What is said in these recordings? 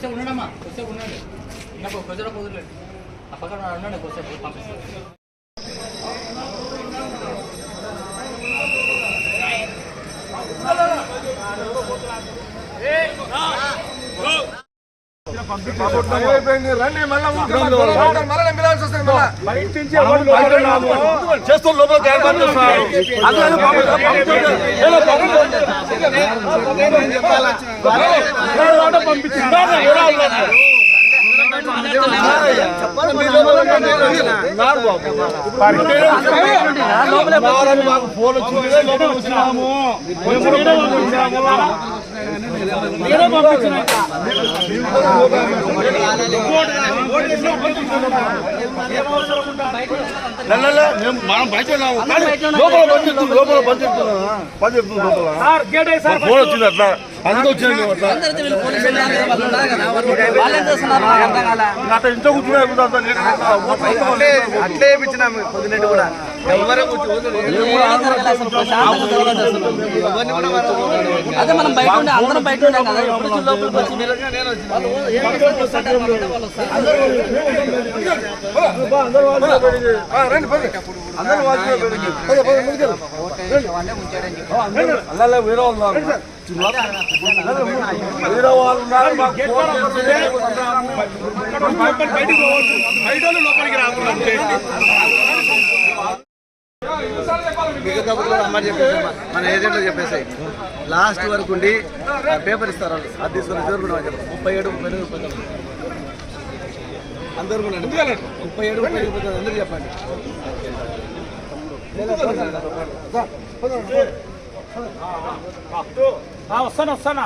వస్తే ఉండడమ్మా వస్తే ఉండండి ఇంకా కొంచెం కుదరలేదు ఆ పక్కన ఉండండి కొంచెం పంపిస్తాను రండి మళ్ళీ మళ్ళీ మిలాల్సి వస్తుంది మళ్ళీ చేస్తూ లోపల ఏర్పాటు చేస్తున్నారు ఫోన్ వచ్చింది లోపల వచ్చినాము మనం బయట లోపల పని లోపల పని చెప్తున్నా లోపల ఫోన్ వచ్చింది అట్లా అందరూ వచ్చింది అట్లా అట్లా ఇంట్లో కూర్చున్నా అట్లే పొద్దున్నట్టు కూడా. అదే మనం బయట ఉండే అందరం బయట ఉన్నాం కదా ఎప్పుడు లోపలికి వచ్చి వాళ్ళు వస్తారు. మిగతా కూడా అమ్మ చెప్పేసి మన ఏజెంట్లో చెప్పేసాయి లాస్ట్ వరకు ఉండి పేపర్ ఇస్తారు వాళ్ళు. అది తీసుకొని జరుగుతున్నాం చెప్పి ముప్పై ఏడు ముప్పై ఏడు ముప్పై అందరూ కూడా ముప్పై ఏడు ముప్పై ఏడు ముప్పై అందరూ చెప్పండి. వస్తాను వస్తానా?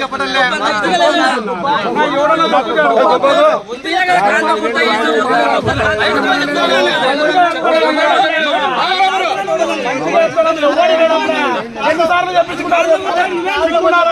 చెప్పడం లేదు ఐదు సార్లు చెప్పించుకున్నారు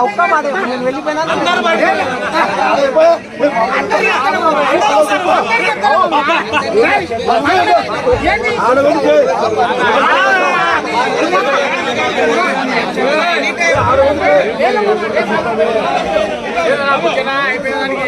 ఒక్క మాట నేను వెళ్ళిపోయినా? అయిపోయేదానికి